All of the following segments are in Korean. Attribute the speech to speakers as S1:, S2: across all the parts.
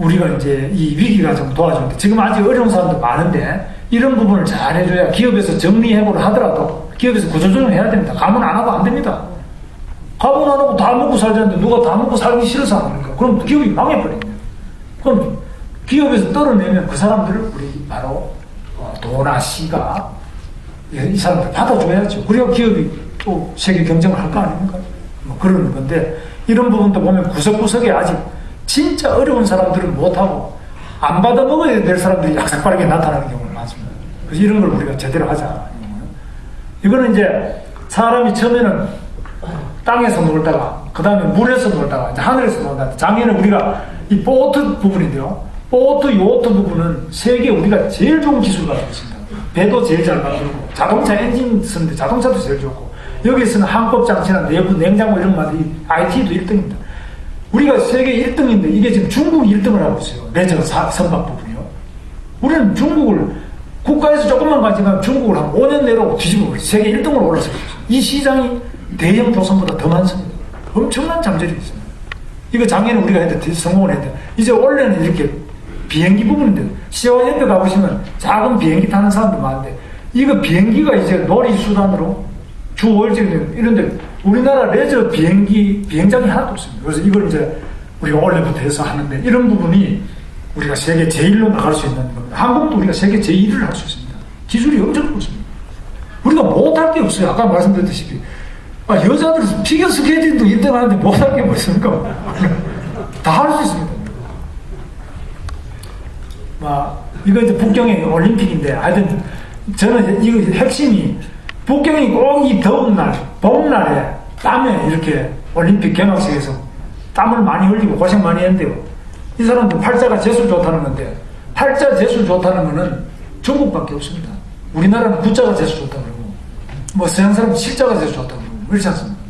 S1: 우리가 이제 이 위기가 좀 도와주는데 지금 아직 어려운 사람도 많은데 이런 부분을 잘 해줘야 기업에서 정리해고를 하더라도 기업에서 구조조정을 해야 됩니다. 가문 안 하고 안 됩니다. 가문 안 하고 다 먹고 살자는데 누가 다 먹고 살기 싫어서 하는 거니까 그럼 기업이 망해버립니다. 그럼 기업에서 떨어내면 그 사람들을 우리 바로 어, 도나 시가 이 사람들 받아줘야죠. 그래야 기업이 또 세계 경쟁을 할 거 아닙니까? 뭐 그런 건데 이런 부분도 보면 구석구석에 아직 진짜 어려운 사람들은 못하고 안 받아 먹어야 될 사람들이 약삭 빠르게 나타나는 경우가 많습니다. 그래서 이런 걸 우리가 제대로 하자. 이거는 이제 사람이 처음에는 땅에서 놀다가 그 다음에 물에서 놀다가 이제 하늘에서 놀다가 작년에 우리가 이 보트 부분인데요. 보트 요트 부분은 세계 우리가 제일 좋은 기술 가지고 있습니다. 배도 제일 잘 만들고 자동차 엔진 쓰는데 자동차도 제일 좋고 여기서는 항법 장치나 내부 냉장고 이런 거 만들 IT도 1등입니다. 우리가 세계 1등인데 이게 지금 중국이 1등을 하고 있어요. 레저 사- 선박 부분이요. 우리는 중국을 국가에서 조금만 가지면 중국을 한 5년 내로 뒤집어 세계 1등으로 올라서고 있어요. 이 시장이 대형 조선보다 더 많습니다. 엄청난 잠재력이 있습니다. 이거 작년에 우리가 했는데 성공을 했는데 이제 원래는 이렇게 비행기 부분인데 시원 옆에 가보시면 작은 비행기 타는 사람도 많은데 이거 비행기가 이제 놀이 수단으로 주 월정 이런데 우리나라 레저 비행기 비행장이 하나도 없습니다. 그래서 이걸 이제 우리가 원래부터 해서 하는데 이런 부분이 우리가 세계 제일로 나갈 수 있는 겁니다. 한국도 우리가 세계 제일을 할 수 있습니다. 기술이 엄청 좋습니다. 우리가 못할 게 없어요. 아까 말씀드렸다시피 아, 여자들 피겨 스케이팅도 1등 하는데 못할 게 뭐 있습니까? 다 할 수 있습니다. 막 이거 이제 북경의 올림픽인데 하여튼 저는 이거 핵심이 북경이 꼭 이 더운 날, 봄날에 땀에 이렇게 올림픽 개막식에서 땀을 많이 흘리고 고생 많이 했는데요. 이 사람들 팔자가 재수 좋다는 건데 팔자 재수 좋다는 거는 중국밖에 없습니다. 우리나라는 구자가 재수 좋다고 그러고 뭐 서양 사람은 실자가 재수 좋다고 그러고 그렇지 않습니까?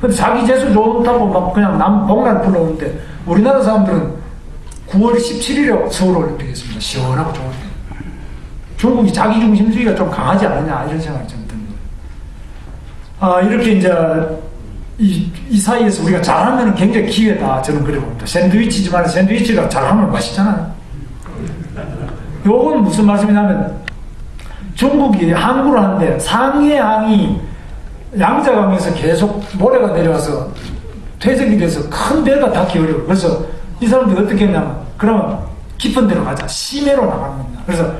S1: 근데 자기 재수 좋다고 막 그냥 남 복날 불러오는데 우리나라 사람들은 9월 17일에 서울올림픽이 있습니다. 시원하고 때. 중국이 자기 중심주의가 좀 강하지 않느냐 이런 생각이 좀 듭니다. 아 이렇게 이제 이, 이 사이에서 우리가 잘하면 굉장히 기회다 저는 그래 봅니다. 샌드위치지만 샌드위치가 잘하면 맛있잖아요. 요건 무슨 말씀이냐면 중국이 항구를 하는데 상해항이 양자강에서 계속 모래가 내려와서 퇴적이 돼서 큰 배가 닿기 어려워. 그래서 이 사람들이 어떻게 했냐면 그러면 깊은 데로 가자. 심해로 나가는 겁니다. 그래서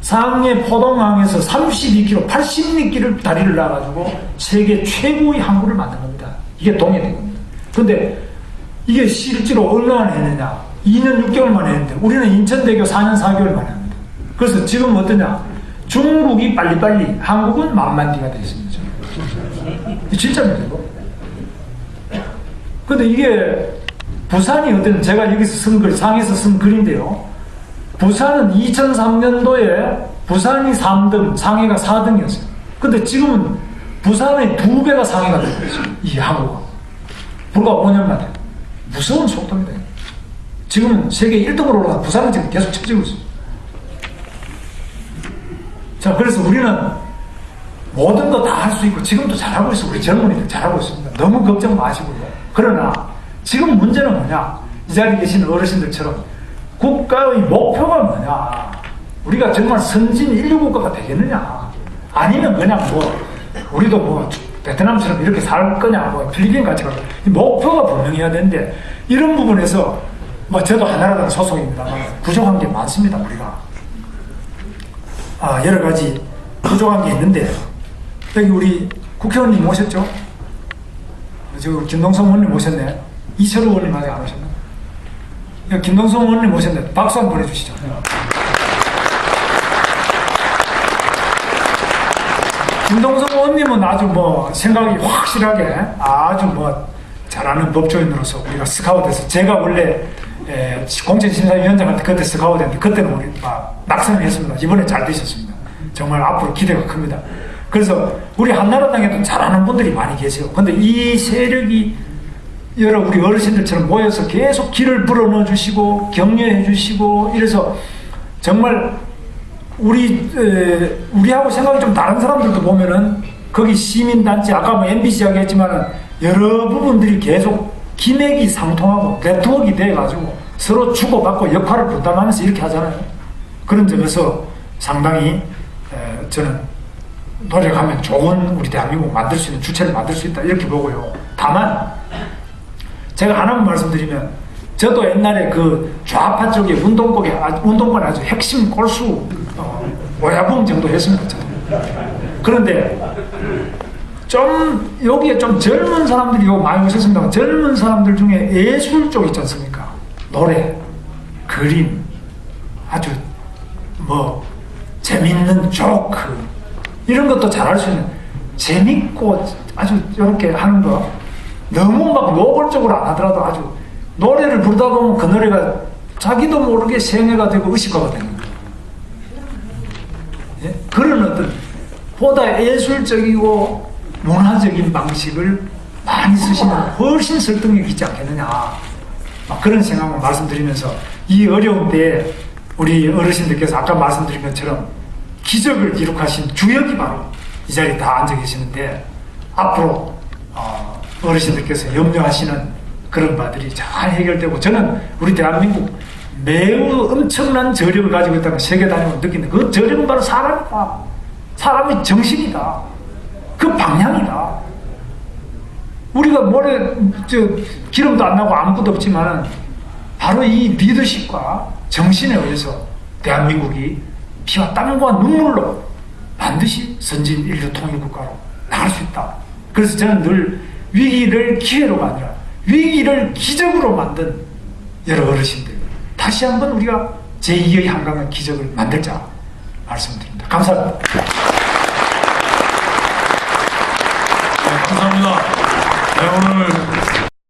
S1: 상해 포동항에서 32km, 80리끼를 다리를 놔가지고 세계 최고의 항구를 만든 겁니다. 이게 동해된 겁니다. 근데 이게 실제로 얼마나 했느냐? 2년 6개월 만에 했는데 우리는 인천대교 4년 4개월 만에 합니다. 그래서 지금 어떠냐? 중국이 빨리빨리, 한국은 만만디가 됐습니다. 지금. 진짜입니다, 이거. 근데 이게 부산이 어떤 제가 여기서 쓴 글, 상에서 쓴 글인데요. 부산은 2003년도에 부산이 3등, 상해가 4등이었어요. 근데 지금은 부산의 두 배가 상해가 되고 있어요. 이 항구가. 불과 5년 만에. 무서운 속도입니다. 지금은 세계 1등으로 올라가 부산은 지금 계속 쳐지고 있어요. 자, 그래서 우리는 모든 거 다 할 수 있고 지금도 잘하고 있어. 우리 젊은이들 잘하고 있습니다. 너무 걱정 마시고요. 그러나 지금 문제는 뭐냐? 이 자리에 계신 어르신들처럼 국가의 목표가 뭐냐? 우리가 정말 선진 인류 국가가 되겠느냐? 아니면 그냥 뭐 우리도 뭐 베트남처럼 이렇게 살 거냐? 뭐 필리핀 같이 갈 목표가 분명해야 되는데 이런 부분에서 뭐 저도 하나라당 소속입니다만 부족한 게 많습니다. 우리가 아, 여러 가지 부족한 게 있는데 여기 우리 국회의원님 오셨죠? 저 김동성 의원님 오셨네. 이철우 의원님 아직 안 오셨나? 김동성 의원님 오셨네. 박수 한번 보내주시죠. 김동성 의원님은 아주 뭐 생각이 확실하게 아주 뭐 잘하는 법조인으로서 우리가 스카우트해서 제가 원래 에, 공천심사위원장 할 때 그때 스카우트했는데 그때는 우리 막 낙선을 했습니다. 이번에 잘 되셨습니다. 정말 앞으로 기대가 큽니다. 그래서 우리 한나라당에도 잘하는 분들이 많이 계세요. 근데 이 세력이 여러 우리 어르신들처럼 모여서 계속 길을 불어넣어 주시고 격려해 주시고 이래서 정말 우리 에, 우리하고 생각이 좀 다른 사람들도 보면은 거기 시민단체 아까 뭐 MBC 이야기했지만은 여러 부분들이 계속 기맥이 상통하고 네트워크가 돼가지고 서로 주고받고 역할을 분담하면서 이렇게 하잖아요. 그런 점에서 상당히 에, 저는 노력하면 좋은 우리 대한민국 만들 수 있는 주체를 만들 수 있다 이렇게 보고요. 다만 제가 하나만 말씀드리면 저도 옛날에 그 좌파 쪽에 운동권에 아주- 운동권 아주 핵심 골수 어, 오야봉 정도 했습니다. 저는. 그런데 좀 여기에 좀 젊은 사람들이 요 많이 오셨습니다. 젊은 사람들 중에 예술 쪽 있지 않습니까? 노래, 그림, 아주 뭐 재밌는 조크 이런 것도 잘할 수 있는 재밌고 아주 이렇게 하는 거 너무 막 노골적으로 안 하더라도 아주 노래를 부르다 보면 그 노래가 자기도 모르게 생애가 되고 의식화가 되는 거예요. 예? 그런 어떤 보다 예술적이고 문화적인 방식을 많이 쓰시는 훨씬 설득력 있지 않겠느냐 막 그런 생각만 말씀드리면서 이 어려운 때에 우리 어르신들께서 아까 말씀드린 것처럼 기적을 기록하신 주역이 바로 이 자리에 다 앉아 계시는데 앞으로 어, 어르신들께서 염려하시는 그런 바들이 잘 해결되고 저는 우리 대한민국 매우 엄청난 저력을 가지고 있다는 걸 세계 다니고 느끼는데 그 저력은 바로 사람이다. 사람의 정신이다. 그 방향이다. 우리가 모래 저 기름도 안 나고 아무것도 없지만 바로 이 리더십과 정신에 의해서 대한민국이 피와 땀과 눈물로 반드시 선진 인류 통일 국가로 나갈 수 있다. 그래서 저는 늘 위기를 기회로가 아니라 위기를 기적으로 만든 여러 어르신들 다시 한번 우리가 제2의 한강의 기적을 만들자 말씀드립니다. 감사합니다.
S2: 네, 감사합니다. 네, 오늘